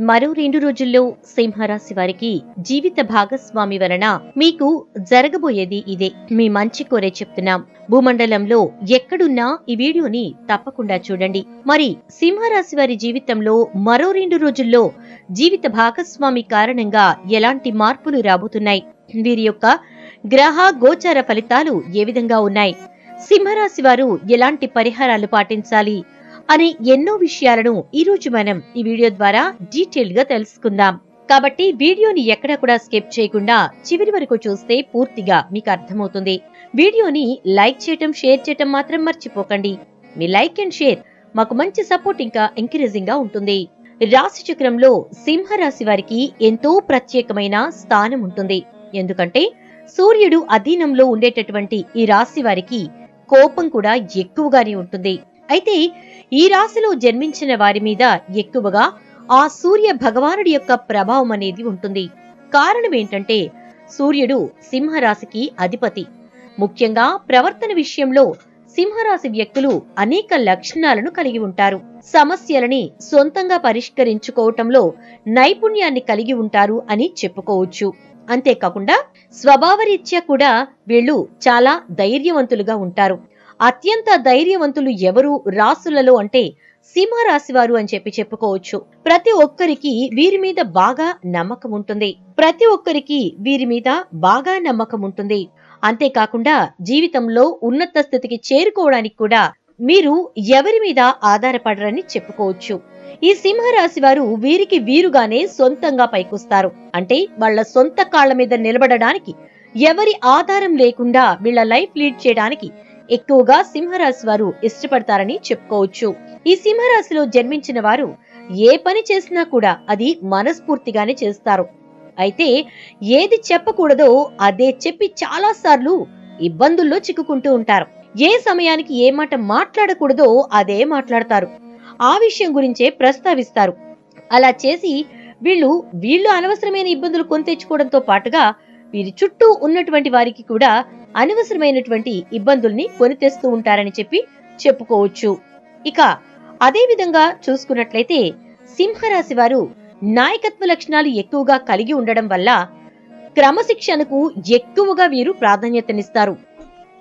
మరో రెండు రోజుల్లో సింహరాశి వారికి జీవిత భాగస్వామి వలన మీకు జరగబోయేది ఇదే. మీ మంచి కోరే చెప్తున్నాం. భూమండలంలో ఎక్కడున్నా ఈ వీడియోని తప్పకుండా చూడండి. మరి సింహరాశి వారి జీవితంలో మరో రెండు రోజుల్లో జీవిత భాగస్వామి కారణంగా ఎలాంటి మార్పులు రాబోతున్నాయి? వీరి యొక్క గ్రహ గోచార ఫలితాలు ఏ విధంగా ఉన్నాయి? సింహరాశి వారు ఎలాంటి పరిహారాలు పాటించాలి? అనే ఎన్నో విషయాలను ఈ రోజు మనం ఈ వీడియో ద్వారా డీటెయిల్గా తెలుసుకుందాం. కాబట్టి వీడియోని ఎక్కడ కూడా స్కిప్ చేయకుండా చివరి వరకు చూస్తే పూర్తిగా మీకు అర్థమవుతుంది. వీడియోని లైక్ చేయటం షేర్ చేయటం మాత్రం మర్చిపోకండి. మీ లైక్ అండ్ షేర్ మాకు మంచి సపోర్ట్ ఇంకా ఎంకరేజింగ్గా ఉంటుంది. రాశి చక్రంలో సింహరాశి వారికి ఎంతో ప్రత్యేకమైన స్థానం ఉంటుంది. ఎందుకంటే సూర్యుడు అధీనంలో ఉండేటటువంటి ఈ రాశి వారికి కోపం కూడా ఎక్కువగానే ఉంటుంది. అయితే ఈ రాశిలో జన్మించిన వారి మీద ఎక్కువగా ఆ సూర్య భగవానుడి యొక్క ప్రభావం అనేది ఉంటుంది. కారణం ఏంటంటే సూర్యుడు సింహరాశికి అధిపతి. ముఖ్యంగా ప్రవర్తన విషయంలో సింహరాశి వ్యక్తులు అనేక లక్షణాలను కలిగి ఉంటారు. సమస్యలని సొంతంగా పరిష్కరించుకోవటంలో నైపుణ్యాన్ని కలిగి ఉంటారు అని చెప్పుకోవచ్చు. అంతేకాకుండా స్వభావరీత్యా కూడా వీళ్ళు చాలా ధైర్యవంతులుగా ఉంటారు. అత్యంత ధైర్యవంతులు ఎవరు? రాసులలో అంటే సింహరాశి వారు అని చెప్పి చెప్పుకోవచ్చు. ప్రతి ఒక్కరికి వీరి మీద బాగా నమ్మకం ఉంటుంది. ప్రతి ఒక్కరికి వీరి మీద బాగా నమ్మకం ఉంటుంది. అంతేకాకుండా జీవితంలో ఉన్నత స్థితికి చేరుకోవడానికి కూడా మీరు ఎవరి మీద ఆధారపడరని చెప్పుకోవచ్చు. ఈ సింహరాశి వారు వీరికి వీరుగానే సొంతంగా పైకొస్తారు. అంటే వాళ్ళ సొంత కాళ్ళ మీద నిలబడడానికి ఎవరి ఆధారం లేకుండా వీళ్ళ లైఫ్ లీడ్ చేయడానికి ఎక్కువగా సింహరాశి వారు ఇష్టపడతారని చెప్పుకోవచ్చు. ఈ సింహరాశిలో జన్మించిన వారు ఏ పని చేసినా కూడా అది మనస్ఫూర్తిగానే చేస్తారు. అయితే ఏది చెప్పకూడదో అదే చెప్పి చాలా సార్లు ఇబ్బందుల్లో చిక్కుకుంటూ ఉంటారు. ఏ సమయానికి ఏ మాట మాట్లాడకూడదో అదే మాట్లాడతారు. ఆ విషయం గురించే ప్రస్తావిస్తారు. అలా చేసి వీళ్ళు వీళ్ళు అనవసరమైన ఇబ్బందులు కొని తెచ్చుకోవడంతో పాటుగా వీరి చుట్టూ ఉన్నటువంటి వారికి కూడా అనవసరమైనటువంటి ఇబ్బందుల్ని కొని తెస్తూ ఉంటారని చెప్పి చెప్పుకోవచ్చు. ఇక అదే విధంగా చూసుకున్నట్లయితే సింహరాశి వారు నాయకత్వ లక్షణాలు ఎక్కువగా కలిగి ఉండడం వల్ల క్రమశిక్షణకు ఎక్కువగా వీరు ప్రాధాన్యతనిస్తారు.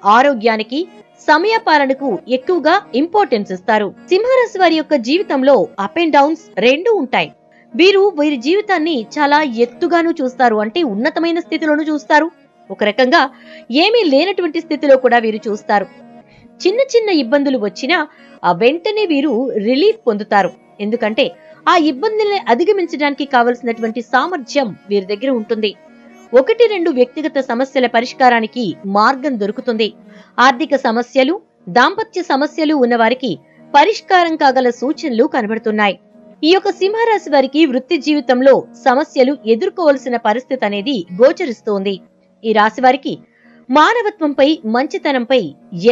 ఆరోగ్యానికి సమయపాలనకు ఎక్కువగా ఇంపార్టెన్స్ ఇస్తారు. సింహరాశి వారి యొక్క జీవితంలో అప్ అండ్ డౌన్స్ రెండు ఉంటాయి. వీరు వీరి జీవితాన్ని చాలా ఎత్తుగాను చూస్తారు. అంటే ఉన్నతమైన స్థితిలోనూ చూస్తారు. ఒక రకంగా ఏమీ లేనటువంటి స్థితిలో కూడా వీరు చూస్తారు. చిన్న చిన్న ఇబ్బందులు వచ్చినా ఆ వెంటనే వీరు రిలీఫ్ పొందుతారు. ఎందుకంటే ఆ ఇబ్బందుల్ని అధిగమించడానికి కావలసినటువంటి సామర్థ్యం వీరి దగ్గర ఉంటుంది. ఒకటి రెండు వ్యక్తిగత సమస్యల పరిష్కారానికి మార్గం దొరుకుతుంది. ఆర్థిక సమస్యలు దాంపత్య సమస్యలు ఉన్నవారికి పరిష్కారం కాగల సూచనలు కనబడుతున్నాయి. ఈ యొక్క సింహరాశి వారికి వృత్తి జీవితంలో సమస్యలు ఎదుర్కోవలసిన పరిస్థితి అనేది గోచరిస్తోంది. ఈ రాశి వారికి మానవత్వంపై మంచితనంపై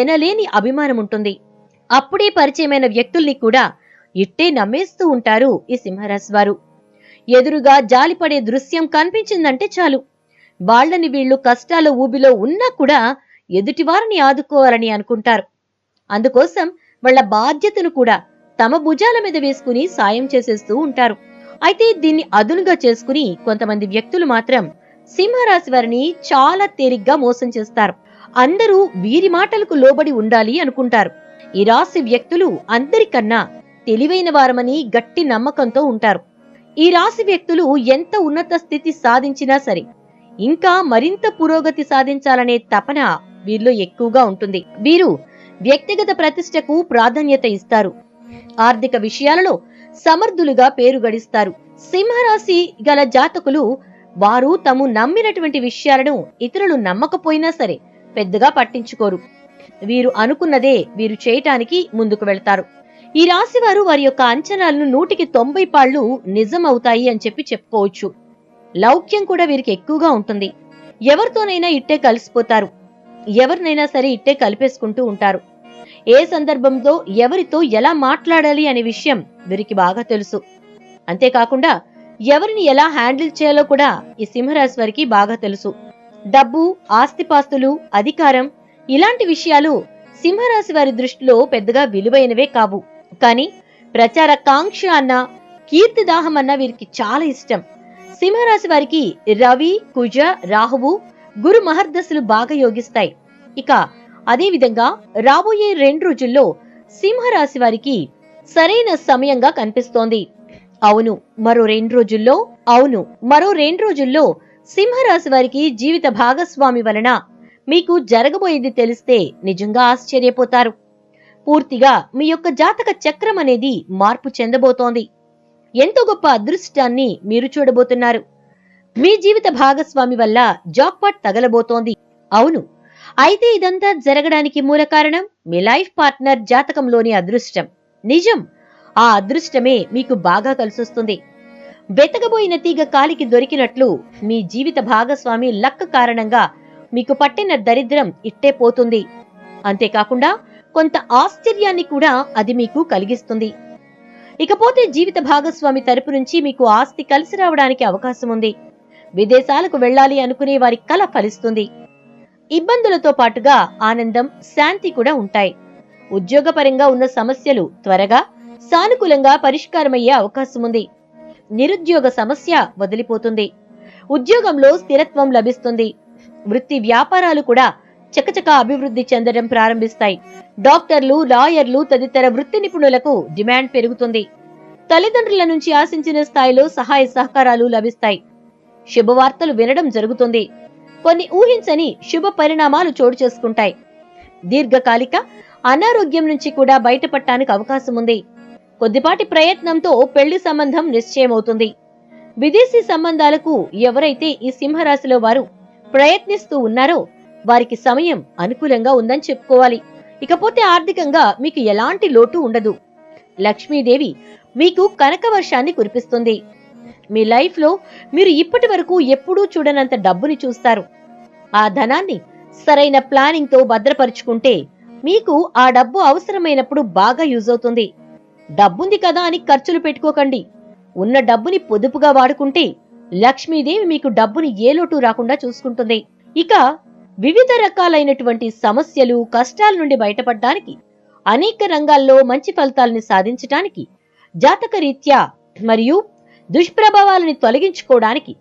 ఎనలేని అభిమానం ఉంటుంది అప్పుడే పరిచయమైన వ్యక్తుల్ని కూడా ఇట్టే నమ్మేస్తూ ఉంటారు ఈ సింహరాశి వారు. ఎదురుగా జాలిపడే దృశ్యం కనిపించిందంటే చాలు. వాళ్ళని వీళ్ళు కష్టాల ఊబిలో ఉన్నా కూడా ఎదుటివారిని ఆదుకోవాలని అనుకుంటారు. అందుకోసం వాళ్ళ బాధ్యతను కూడా తమ భుజాల మీద వేసుకుని సాయం చేసేస్తూ ఉంటారు. అయితే దీన్ని అదునుగా చేసుకుని కొంతమంది వ్యక్తులు మాత్రం సింహరాశి వారిని చాలా తేలిగ్గా మోసం చేస్తారు. అందరూ వీరి మాటలకు లోబడి ఉండాలి అనుకుంటారు. ఈ రాశి వ్యక్తులు అందరికన్నా తెలివైన వారమని గట్టి నమ్మకంతో ఉంటారు. ఈ రాశి వ్యక్తులు ఎంత ఉన్నత స్థితి సాధించినా సరే ఇంకా మరింత పురోగతి సాధించాలనే తపన వీరిలో ఎక్కువగా ఉంటుంది. వీరు వ్యక్తిగత ప్రతిష్టకు ప్రాధాన్యత ఇస్తారు. ఆర్థిక విషయాలలో సమర్థులుగా పేరు గడిస్తారు. సింహరాశి గల జాతకులు వారు తాము నమ్మినటువంటి విషయాలను ఇతరులు నమ్మకపోయినా సరే పెద్దగా పట్టించుకోరు. వీరు అనుకున్నదే వీరు చేయటానికి ముందుకు వెళ్తారు. ఈ రాశి వారు వారి యొక్క అంచనాలను నూటికి తొంభై పాళ్ళు నిజం అవుతాయి అని చెప్పి చెప్పుకోవచ్చు. లౌక్యం కూడా వీరికి ఎక్కువగా ఉంటుంది. ఎవరితోనైనా ఇట్టే కలిసిపోతారు. ఎవరినైనా సరే ఇట్టే కలిపేసుకుంటూ ఉంటారు. ఏ సందర్భంలో ఎవరితో ఎలా మాట్లాడాలి అనే విషయం వీరికి బాగా తెలుసు. అంతేకాకుండా ఎవరిని ఎలా హ్యాండిల్ చేయాలో కూడా ఈ సింహరాశి వారికి బాగా తెలుసు. డబ్బు ఆస్తిపాస్తులు అధికారం ఇలాంటి విషయాలు సింహరాశి వారి దృష్టిలో పెద్దగా విలువైనవే కావు. కానీ ప్రచార కాంక్ష అన్న కీర్తిదాహం అన్న వీరికి చాలా ఇష్టం. సింహరాశి వారికి రవి కుజ రాహువు గురు మహర్దశలు బాగా యోగిస్తాయి. ఇక అదేవిధంగా రాబోయే రెండు రోజుల్లో సింహరాశి వారికి సరైన సమయంగా కనిపిస్తోంది. అవును మరో రెండు రోజుల్లో అవును మరో రెండు రోజుల్లో సింహరాశి వారికి జీవిత భాగస్వామి వలన మీకు జరగబోయేది తెలిస్తే నిజంగా ఆశ్చర్యపోతారు. పూర్తిగా మీ యొక్క జాతక చక్రం అనేది మార్పు చెందబోతోంది. ఎంతో గొప్ప అదృష్టాన్ని మీరు చూడబోతున్నారు. మీ జీవిత భాగస్వామి వల్ల జాక్పాట్ తగలబోతోంది. అవును అయితే ఇదంతా జరగడానికి మూల కారణం మీ లైఫ్ పార్ట్నర్ జాతకంలోని అదృష్టం. నిజం ఆ అదృష్టమే మీకు బాగా కలిసొస్తుంది. వెతకబోయిన తీగ కాలికి దొరికినట్లు మీ జీవిత భాగస్వామి లక్క కారణంగా మీకు పట్టిన దరిద్రం ఇట్టే పోతుంది. అంతేకాకుండా కొంత ఆశ్చర్యాన్ని కూడా అది మీకు కలిగిస్తుంది. ఇకపోతే జీవిత భాగస్వామి తరపు నుంచి మీకు ఆస్తి కలిసి రావడానికి అవకాశం ఉంది. విదేశాలకు వెళ్ళాలి అనుకునే వారి కల ఫలిస్తుంది. ఇబ్బందులతో పాటుగా ఆనందం శాంతి కూడా ఉంటాయి. ఉద్యోగపరంగా ఉన్న సమస్యలు త్వరగా సానుకూలంగా పరిష్కారమయ్యే అవకాశం ఉంది. నిరుద్యోగ సమస్య వదిలిపోతుంది. ఉద్యోగంలో స్థిరత్వం లభిస్తుంది. వృత్తి వ్యాపారాలు కూడా చకచక అభివృద్ధి చెందడం ప్రారంభిస్తాయి. డాక్టర్లు లాయర్లు తదితర వృత్తి నిపుణులకు డిమాండ్ పెరుగుతుంది. తల్లిదండ్రుల నుంచి ఆశించిన స్థాయిలో సహాయ సహకారాలు లభిస్తాయి. శుభవార్తలు వినడం జరుగుతుంది. కొన్ని ఊహించని శుభ పరిణామాలు చోటు చేసుకుంటాయి. దీర్ఘకాలిక అనారోగ్యం నుంచి కూడా బయటపడటానికి అవకాశం ఉంది. కొద్దిపాటి ప్రయత్నంతో పెళ్ళి సంబంధం నిశ్చయమవుతుంది. విదేశీ సంబంధాలకు ఎవరైతే ఈ సింహరాశిలో వారు ప్రయత్నిస్తూ ఉన్నారో వారికి సమయం అనుకూలంగా ఉందని చెప్పుకోవాలి. ఇకపోతే ఆర్థికంగా మీకు ఎలాంటి లోటు ఉండదు. లక్ష్మీదేవి మీకు కనక వర్షాన్ని కురిపిస్తుంది. మీ లైఫ్లో మీరు ఇప్పటి వరకు ఎప్పుడూ చూడనంత డబ్బుని చూస్తారు. ఆ ధనాన్ని సరైన ప్లానింగ్తో భద్రపరుచుకుంటే మీకు ఆ డబ్బు అవసరమైనప్పుడు బాగా యూజ్ అవుతుంది. డబ్బుంది కదా అని ఖర్చులు పెట్టుకోకండి. ఉన్న డబ్బుని పొదుపుగా వాడుకుంటే లక్ష్మీదేవి మీకు డబ్బుని ఏ లోటు రాకుండా చూసుకుంటుంది. ఇక వివిధ రకాలైనటువంటి సమస్యలు కష్టాల నుండి బయటపడడానికి అనేక రంగాల్లో మంచి ఫలితాలని సాధించటానికి జాతక రీత్యా మరియు దుష్ప్రభావాలని తొలగించుకోవడానికి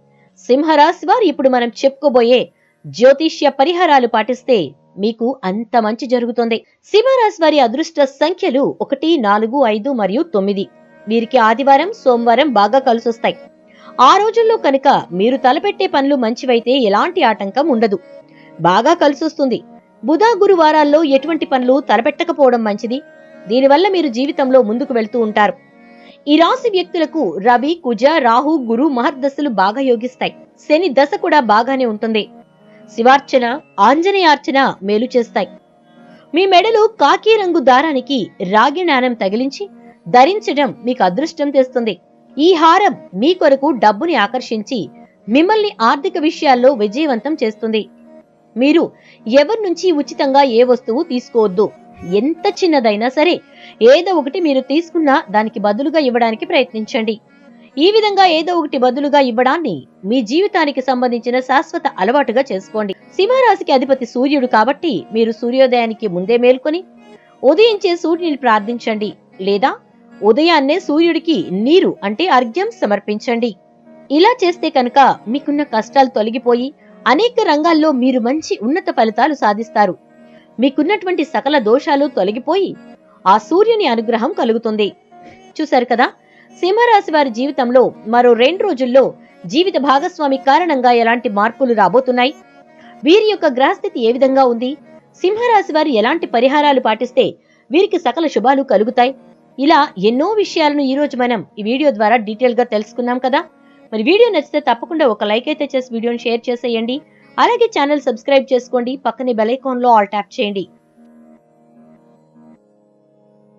సింహరాశి వారు ఇప్పుడు మనం చెప్పుకోబోయే జ్యోతిష్య పరిహారాలు పాటిస్తే మీకు అంత మంచి జరుగుతుంది. సింహరాశి వారి అదృష్ట సంఖ్యలు ఒకటి నాలుగు ఐదు మరియు తొమ్మిది. వీరికి ఆదివారం సోమవారం బాగా కలిసొస్తాయి. ఆ రోజుల్లో కనుక మీరు తలపెట్టే పనులు మంచివైతే ఎలాంటి ఆటంకం ఉండదు. బాగా కలిసొస్తుంది. బుధ గురువారాల్లో ఎటువంటి పనులు తలపెట్టకపోవడం మంచిది. దీనివల్ల మీరు జీవితంలో ముందుకు వెళ్తూ ఉంటారు. ఈ రాశి వ్యక్తులకు రవి కుజ రాహు గురు మహర్దశలు బాగా యోగిస్తాయి. శని దశ కూడా బాగానే ఉంటుంది. శివార్చన ఆంజనేయార్చన మేలు చేస్తాయి. మీ మెడలో కాకి రంగు దారానికి రాగి నాణం తగిలించి ధరించడం మీకు అదృష్టం తెస్తుంది. ఈ హారం మీ కొరకు డబ్బుని ఆకర్షించి మిమ్మల్ని ఆర్థిక విషయాల్లో విజయవంతం చేస్తుంది. మీరు ఎవరి నుంచి ఉచితంగా ఏ వస్తువు తీసుకోవద్దు. ఎంత చిన్నదైనా సరే ఏదో ఒకటి మీరు తీసుకున్నా దానికి బదులుగా ఇవ్వడానికి ప్రయత్నించండి. ఈ విధంగా ఏదో ఒకటి బదులుగా ఇవ్వడాన్ని మీ జీవితానికి సంబంధించిన శాశ్వత అలవాటుగా చేసుకోండి. సింహరాశికి అధిపతి సూర్యుడు కాబట్టి మీరు సూర్యోదయానికి ముందే మేల్కొని ఉదయించే సూర్యుని ప్రార్థించండి లేదా ఉదయాన్నే సూర్యుడికి నీరు అంటే అర్ఘ్యం సమర్పించండి. ఇలా చేస్తే కనుక మీకున్న కష్టాలు తొలగిపోయి అనేక రంగాల్లో మీరు మంచి ఉన్నత ఫలితాలు సాధిస్తారు. మీకున్నటువంటి సకల దోషాలు తొలగిపోయి ఆ సూర్యుని అనుగ్రహం కలుగుతుంది. చూశారు కదా? సింహరాశి వారి జీవితంలో మరో రెండు రోజుల్లో జీవిత భాగస్వామి కారణంగా ఎలాంటి మార్పులు రాబోతున్నాయి? వీరి యొక్క గ్రహస్థితి ఏ విధంగా ఉంది? సింహరాశి వారు ఎలాంటి పరిహారాలు పాటిస్తే వీరికి సకల శుభాలు కలుగుతాయి? ఇలా ఎన్నో విషయాలను ఈ రోజు మనం ఈ వీడియో ద్వారా డీటెయిల్గా తెలుసుకున్నాం కదా? మరి వీడియో నచ్చితే తప్పకుండా ఒక లైక్ అయితే చేసి వీడియోని షేర్ చేసేయండి. అలాగే ఛానల్ సబ్స్క్రైబ్ చేసుకోండి. పక్కనే బెల్ ఐకాన్లో ఆల్ ట్యాప్ చేయండి.